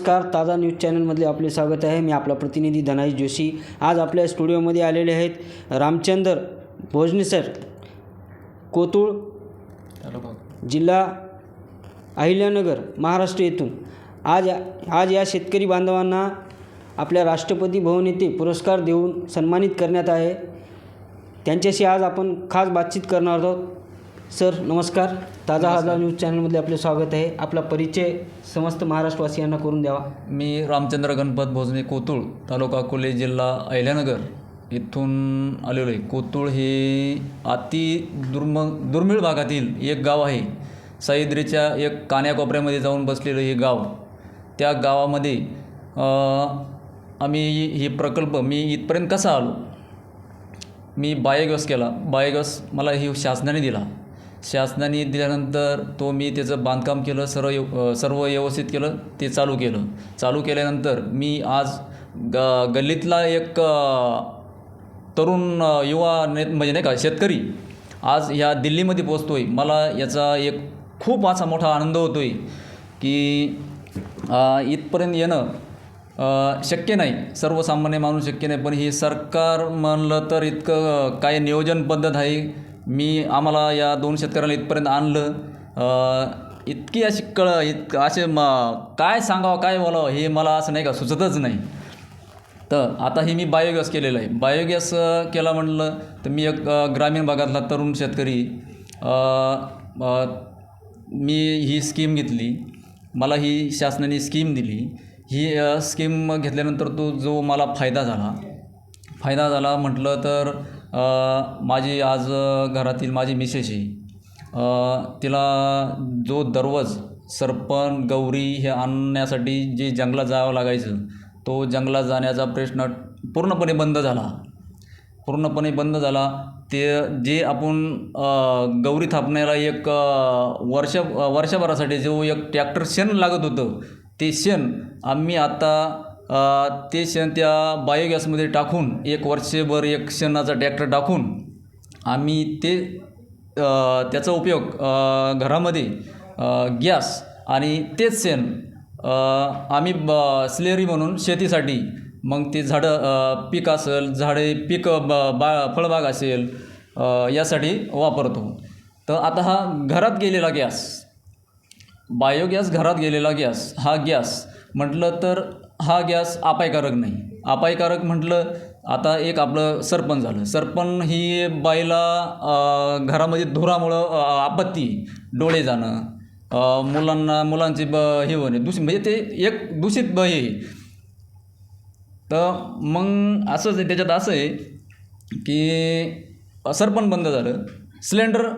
नमस्कार ताजा न्यूज चॅनलमधले आपले स्वागत आहे. मी आपला प्रतिनिधी धनाजी जोशी. आज आपल्या स्टुडिओमध्ये आलेले आहेत रामचंद्र भोजने सर कोतुळ जिल्हा अहिल्यानगर महाराष्ट्र येथून. आज आज या शेतकरी बांधवांना आपल्या राष्ट्रपती भवन येथे पुरस्कार देऊन सन्मानित करण्यात आहे. त्यांच्याशी आज आपण खास बातचीत करणार आहोत. सर नमस्कार. ताजा हाजा न्यूज चॅनलमध्ये आपले स्वागत आहे. आपला परिचय समस्त महाराष्ट्रवासियांना करून द्यावा. मी रामचंद्र गणपत भोजने कोतुळ तालुका अकोले जिल्हा अहिल्यानगर इथून आलेलो आहे. कोतुळ हे अति दुर्म दुर्मिळ भागातील एक गाव आहे. सह्याद्रीच्या एक कान्याकोपऱ्यामध्ये जाऊन बसलेलं हे गाव. त्या गावामध्ये आम्ही हे प्रकल्प मी इथपर्यंत कसा आलो? मी बायोगॅस केला. बायोगॅस मला हे शासनाने दिला. शासनाने दिल्यानंतर तो मी त्याचं बांधकाम केलं सर्व यव सर्व व्यवस्थित केलं ते चालू केलं. चालू केल्यानंतर मी आज ग गल्लीतला एक तरुण युवा ने म्हणजे नाही का शेतकरी आज ह्या दिल्लीमध्ये पोचतो आहे मला याचा एक खूप असा मोठा आनंद होतो आहे की इथपर्यंत येणं शक्य नाही. सर्वसामान्य माणूस शक्य नाही. पण हे सरकार म्हणलं तर इतकं काय नियोजन पद्धत आहे. मी आम्हाला या दोन शेतकऱ्याला इथपर्यंत आणलं. इतकी अशी कळ इत असे म काय सांगावं काय बोलावं हे मला असं नाही का सुचतच नाही. तर आता हे मी बायोगॅस केलेलं आहे. बायोगॅस केला म्हटलं तर मी एक ग्रामीण भागातला तरुण शेतकरी. मी ही स्कीम घेतली. मला ही शासनाने स्कीम दिली. ही स्कीम घेतल्यानंतर तो जो मला फायदा झाला. फायदा झाला म्हटलं तर माझी आज घरातील माझी मिसेस आहे तिला जो दररोज सरपण गौरी हे आणण्यासाठी जे जंगलात जावं लागायचं तो जंगलात जाण्याचा प्रश्न पूर्णपणे बंद झाला. पूर्णपणे बंद झाला. ते जे आपण गौरी थापण्याला एक वर्ष वर्षभरासाठी जो एक ट्रॅक्टर शेण लागत होतं ते शेण आम्ही आता ते शेण त्या बायोगॅसमध्ये टाकून एक वर्षभर एक शेणाचा ट्रॅक्टर टाकून आम्ही ते त्याचा उपयोग घरामध्ये गॅस आणि तेच शेण आम्ही ब स्लेरी म्हणून शेतीसाठी मग ते झाडं पीक असेल झाडे पीक ब बा फळबाग असेल यासाठी वापरतो. तर आता हा घरात गेलेला गॅस बायोगॅस घरात गेलेला गॅस हा गॅस म्हटलं तर हा गॅस अपायकारक नाही. अपायकारक म्हटलं आता एक आपलं सरपण झालं. सरपण ही बाईला घरामध्ये धुरामुळं आपत्ती डोळे जाणं मुलांना मुलांचे ब हे होणे दूषित म्हणजे ते एक दूषित ब हे. तर मग असंच आहे त्याच्यात असं आहे की सरपण बंद झालं. सिलेंडर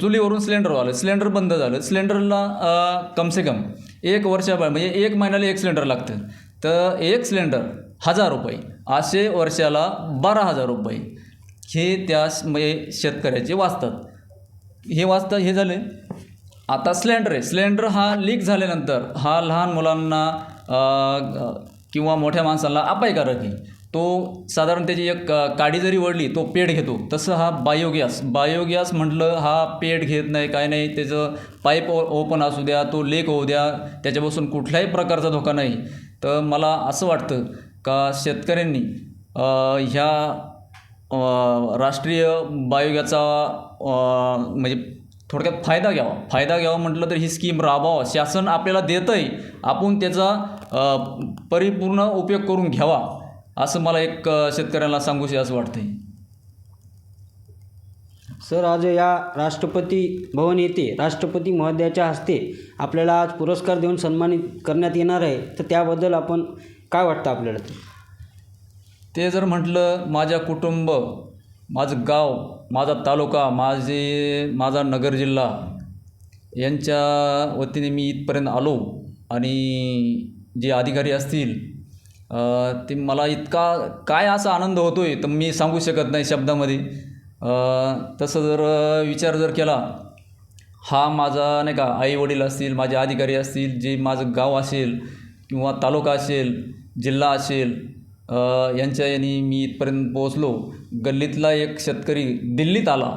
चुलीवरून सिलेंडर आलं सिलेंडर बंद झालं. सिलेंडरला कम कमसे कम एक वर्षा म्हणजे एक महिन्याला एक सिलेंडर लागतं. तर एक सिलेंडर हजार रुपये असे वर्षाला बारा हजार रुपये हे त्या म्हणजे शेतकऱ्याचे वाचतात. हे वाचतात हे झाले आता सिलेंडर आहे. सिलेंडर हा लीक झाल्यानंतर हा लहान मुलांना किंवा मोठ्या माणसाला अपायकारक आहे. तो साधारण त्याची एक काडी जरी वळली तो पेट घेतो. तसं हा बायोगॅस. बायोगॅस म्हटलं हा पेट घेत नाही काय नाही त्याचं पाईप ओ ओपन असू द्या तो लेक होऊ द्या त्याच्यापासून कुठल्याही प्रकारचा धोका नाही. तर मला असं वाटतं का शेतकऱ्यांनी ह्या राष्ट्रीय बायोगॅसचा म्हणजे थोडक्यात फायदा घ्यावा. फायदा घ्यावा म्हटलं तर ही स्कीम राबवावं. शासन आपल्याला देतं आहे आपण त्याचा परिपूर्ण उपयोग करून घ्यावा. असं मला एक शेतकऱ्यांना सांगूशी असं वाटतं सर आज या राष्ट्रपती भवन येथे राष्ट्रपती महोदयाच्या हस्ते आपल्याला आज पुरस्कार देऊन सन्मानित करण्यात येणार आहे. तर त्याबद्दल आपण काय वाटतं आपल्याला? ते ते जर म्हटलं माझ्या कुटुंब माझं गाव माझा तालुका माझे माझा नगर जिल्हा यांच्या वतीने मी इथपर्यंत आलो आणि जे अधिकारी असतील ते मला इतका काय असा आनंद होतो आहे तर मी सांगू शकत नाही शब्दामध्ये. तसं जर विचार जर केला हा माझा नाही का आई वडील असतील माझे अधिकारी असतील जे माझं गाव असेल किंवा तालुका असेल जिल्हा असेल यांच्या यांनी मी इथपर्यंत पोहोचलो. गल्लीतला एक शेतकरी दिल्लीत आला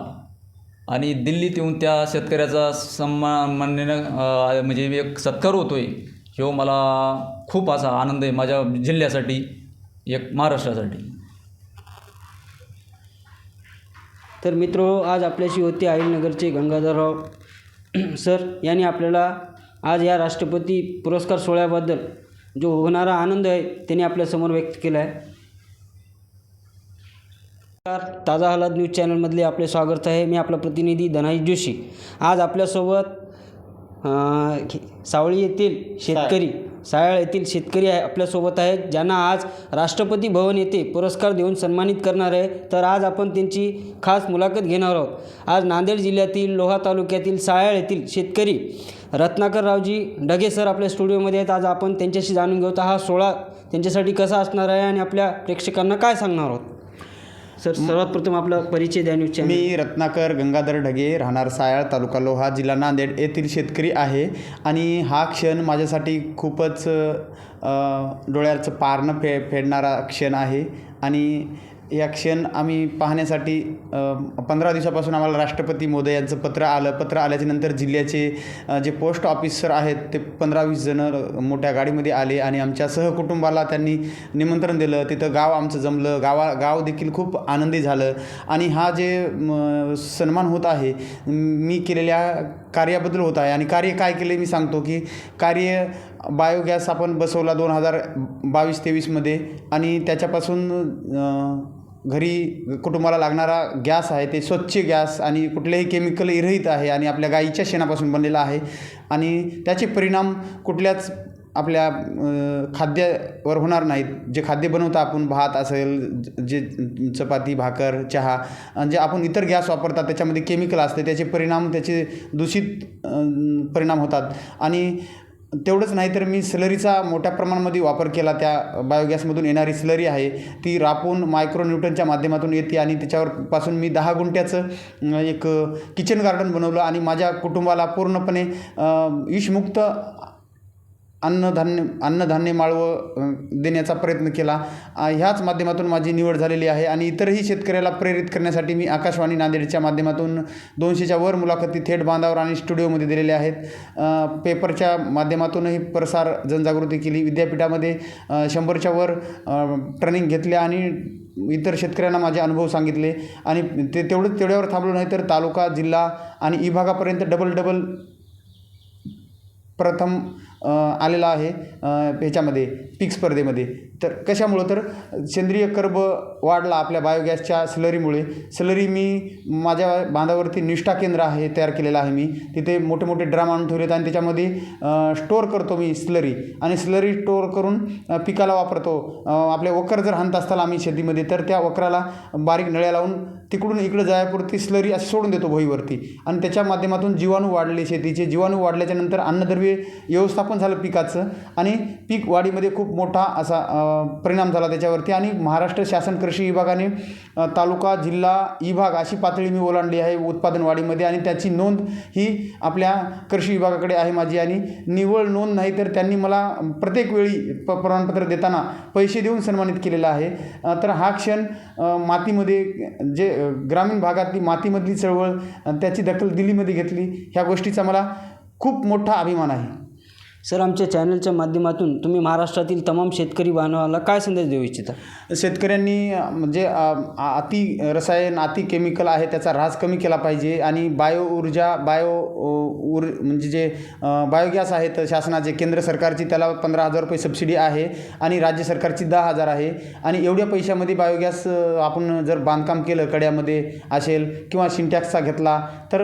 आणि दिल्लीत येऊन त्या शेतकऱ्याचा सन्मानाने म्हणजे एक सत्कार होतो आहे ह्यो मला खूप असा आनंद आहे माझ्या जिल्ह्यासाठी एक महाराष्ट्रासाठी. तर मित्र आज आपल्याशी होते आईनगरचे गंगाधरराव सर. यांनी आपल्याला आज या राष्ट्रपती पुरस्कार सोहळ्याबद्दल जो होणारा आनंद आहे त्यांनी आपल्यासमोर व्यक्त केला आहे. नमस्कार. ताजा हालात न्यूज चॅनलमधले आपले स्वागत आहे. मी आपला प्रतिनिधी धनाजी जोशी. आज आपल्यासोबत सावळी येथील शेतकरी सायाळ येथील शेतकरी आहे आपल्यासोबत आहेत ज्यांना आज राष्ट्रपती भवन येथे पुरस्कार देऊन सन्मानित करणार आहे. तर आज आपण त्यांची खास मुलाखत घेणार आहोत. आज नांदेड जिल्ह्यातील लोहा तालुक्यातील सायाळ येथील शेतकरी रत्नाकररावजी ढगे सर आपल्या स्टुडिओमध्ये आहेत. आज आपण त्यांच्याशी जाणून घेऊ. तर हा सोहळा त्यांच्यासाठी कसा असणार आहे आणि आपल्या प्रेक्षकांना काय सांगणार आहोत? सर सर्वात प्रथम आपला परिचय द्या न्यूज चॅनल मी रत्नाकर गंगाधर ढगे राहणार सायाळ तालुका लोहा जिल्हा नांदेड येथील शेतकरी आहे. आणि हा क्षण माझ्यासाठी खूपच अ, डोळ्याचं पारणं फे फेडणारा क्षण आहे. आणि या क्षण आम्ही पाहण्यासाठी पंधरा दिवसापासून आम्हाला राष्ट्रपती मोदय यांचं पत्र आलं. पत्र आल्याच्यानंतर जिल्ह्याचे जे पोस्ट ऑफिसर आहेत ते पंधरा वीस जणं मोठ्या गाडीमध्ये आले आणि आमच्या सहकुटुंबाला त्यांनी निमंत्रण दिलं. तिथं गाव आमचं जमलं. गावा गाव देखील खूप आनंदी झालं. आणि हा जे सन्मान होत आहे मी केलेल्या कार्याबद्दल होत आहे. आणि कार्य काय केले मी सांगतो की कार्य बायोगॅस आपण बसवला दोन हजार बावीस तेवीसमध्ये आणि त्याच्यापासून घरी कुटुंबाला लागणारा गॅस आहे ते स्वच्छ गॅस आणि कुठलेही केमिकल इरहित आहे आणि आपल्या गाईच्या शेणापासून बनलेला आहे आणि त्याचे परिणाम कुठल्याच आपल्या खाद्यावर होणार नाहीत. जे खाद्य बनवतो आपण भात असेल जे चपाती भाकर चहा आणि जे आपण इतर गॅस वापरतात त्याच्यामध्ये केमिकल असते त्याचे परिणाम त्याचे दूषित परिणाम होतात. आणि तेवढंच नाही तर मी स्लरीचा मोठ्या प्रमाणामध्ये वापर केला त्या बायोगॅसमधून येणारी स्लरी आहे. ती रापून मायक्रोन्यूटनच्या माध्यमातून येते आणि त्याच्यावर पासून मी दहा गुंठ्याचं एक किचन गार्डन बनवलं आणि माझ्या कुटुंबाला पूर्णपणे विषमुक्त अन्नधान्य अन्नधान्य माळवं देण्याचा प्रयत्न केला. ह्याच माध्यमातून माझी निवड झालेली आहे आणि इतरही शेतकऱ्याला प्रेरित करण्यासाठी मी आकाशवाणी नांदेडच्या माध्यमातून दोनशेच्या वर मुलाखती थेट बांधावर आणि स्टुडिओमध्ये दिलेल्या आहेत. पेपरच्या माध्यमातूनही प्रसार जनजागृती केली. विद्यापीठामध्ये शंभरच्या वर ट्रेनिंग घेतल्या आणि इतर शेतकऱ्यांना माझे अनुभव सांगितले. आणि ते तेवढं तेवढ्यावर थांबलो नाही तर तालुका जिल्हा आणि विभागापर्यंत डबल डबल प्रथम आलेला आहे ह्याच्यामध्ये पीक स्पर्धेमध्ये. तर कशामुळं? तर सेंद्रिय कर्ब वाढला आपल्या बायोगॅसच्या स्लरीमुळे स्लरी मी माझ्या बांधावरती निष्ठा केंद्र आहे तयार केलेलं आहे मी. तिथे मोठे मोठे ड्राम आणून ठेवलेत आणि त्याच्यामध्ये स्टोअर करतो मी स्लरी आणि स्लरी स्टोअर करून पिकाला वापरतो. आपले वकर जर हाणत असताल आम्ही शेतीमध्ये तर त्या वकराला बारीक नळ्या लावून तिकडून इकडं जायापुरती स्लरी अशी सोडून देतो भोईवरती. आणि त्याच्या माध्यमातून जीवाणू वाढले शेतीचे. जीवाणू वाढल्याच्यानंतर अन्नद्रव्य व्यवस्थापन झालं पिकाचं आणि पीक वाढीमध्ये खूप मोठा असा परिणाम झाला त्याच्यावरती. आणि महाराष्ट्र शासन कृषी विभागाने तालुका जिल्हा विभाग अशी पातळी मी ओलांडली आहे उत्पादन वाढीमध्ये. आणि त्याची नोंद ही आपल्या कृषी विभागाकडे आहे माझी. आणि निव्वळ नोंद नाही तर त्यांनी मला प्रत्येक वेळी प प्रमाणपत्र देताना पैसे देऊन सन्मानित केलेला आहे. तर हा क्षण मातीमध्ये जे ग्रामीण भागातली मातीमधली चळवळ त्याची दखल दिल्लीमध्ये घेतली. ह्या गोष्टीचा मला खूप मोठा अभिमान आहे. सर आमच्या चॅनलच्या माध्यमातून तुम्ही महाराष्ट्रातील तमाम शेतकरी बांधवाला काय संदेश देऊ इच्छिता? शेतकऱ्यांनी म्हणजे आ- अति रसायन अति केमिकल आहे त्याचा ऱ्हास कमी केला पाहिजे आणि बायो ऊर्जा बायो उर ऊर म्हणजे जे बायोगॅस आहेत शासनाचे केंद्र सरकारची त्याला पंधरा हजार रुपये सबसिडी आहे आणि राज्य सरकारची दहा हजार आहे. आणि एवढ्या पैशामध्ये बायोगॅस आपण जर बांधकाम केलं कड्यामध्ये असेल किंवा सिंटॅक्सचा घेतला तर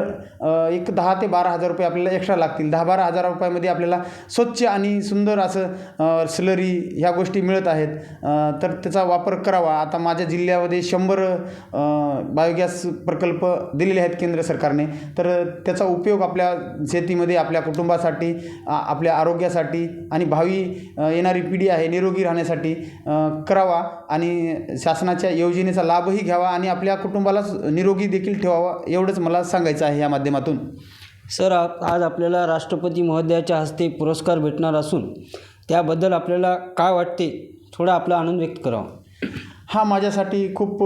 एक दहा ते बारा हजार रुपये आपल्याला एक्स्ट्रा लागतील. दहा बारा हजार रुपयामध्ये आपल्याला स्वच्छ आणि सुंदर असं स्लरी ह्या गोष्टी मिळत आहेत. तर त्याचा वापर करावा. आता माझ्या जिल्ह्यामध्ये शंभर बायोगॅस प्रकल्प दिलेले आहेत केंद्र सरकारने. तर त्याचा उपयोग आपल्या शेतीमध्ये आपल्या कुटुंबासाठी आपल्या आरोग्यासाठी आणि भावी येणारी पिढी आहे निरोगी राहण्यासाठी करावा आणि शासनाच्या योजनेचा लाभही घ्यावा आणि आपल्या कुटुंबाला निरोगी देखील ठेवावा एवढंच मला सांगायचं आहे या माध्यमातून. सर आप आज आपल्याला राष्ट्रपती महोदयाच्या हस्ते पुरस्कार भेटणार असून त्याबद्दल आपल्याला काय वाटते? थोडा आपला आनंद व्यक्त करावा. हा माझ्यासाठी खूप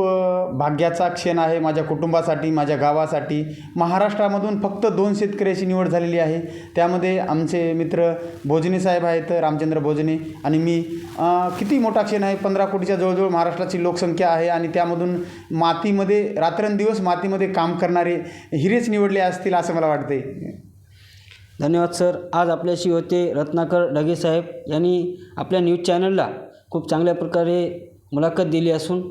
भाग्याचा क्षण आहे. माझ्या कुटुंबासाठी माझ्या गावासाठी. महाराष्ट्रामधून फक्त दोन शेतकऱ्याची निवड झालेली आहे. त्यामध्ये आमचे मित्र भोजने साहेब आहेत रामचंद्र भोजने आणि मी. किती मोठा क्षण आहे. पंधरा कोटीच्या जवळजवळ महाराष्ट्राची लोकसंख्या आहे आणि त्यामधून मातीमध्ये रात्रंदिवस मातीमध्ये काम करणारे हिरेच निवडले असतील असं मला वाटते धन्यवाद सर. आज आपल्याशी होते रत्नाकर ढगे साहेब यांनी आपल्या न्यूज चॅनलला खूप चांगल्या प्रकारे मुलाखत दिली असून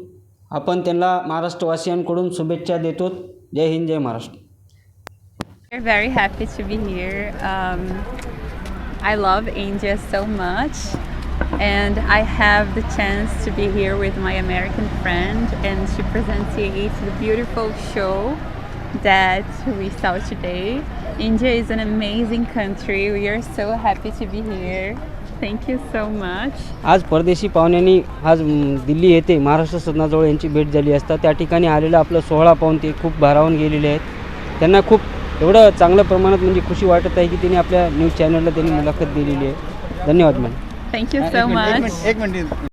आपण त्यांना महाराष्ट्रवासियांकडून शुभेच्छा देतो जय हिंद जय Maharashtra We're very happy to be here. Um, I love India so much, and I have the chance to be here with my American friend and to present the beautiful show that we saw today. India is an amazing country. We are so happy to be here. Thank you so much. आज परदेशी पाहुण्यांनी आज दिल्ली येथे महाराष्ट्र सदनाजवळ यांची भेट झाली असता त्या ठिकाणी आलेला आपला सोहळा पाहून ते खूप भारावून गेलेले आहेत त्यांना खूप एवढं चांगल्या प्रमाणात म्हणजे खुशी वाटत आहे की त्यांनी आपल्या न्यूज चॅनलला त्यांनी मुलाखत दिलेली आहे धन्यवाद मॅम you so much. एक मिनिट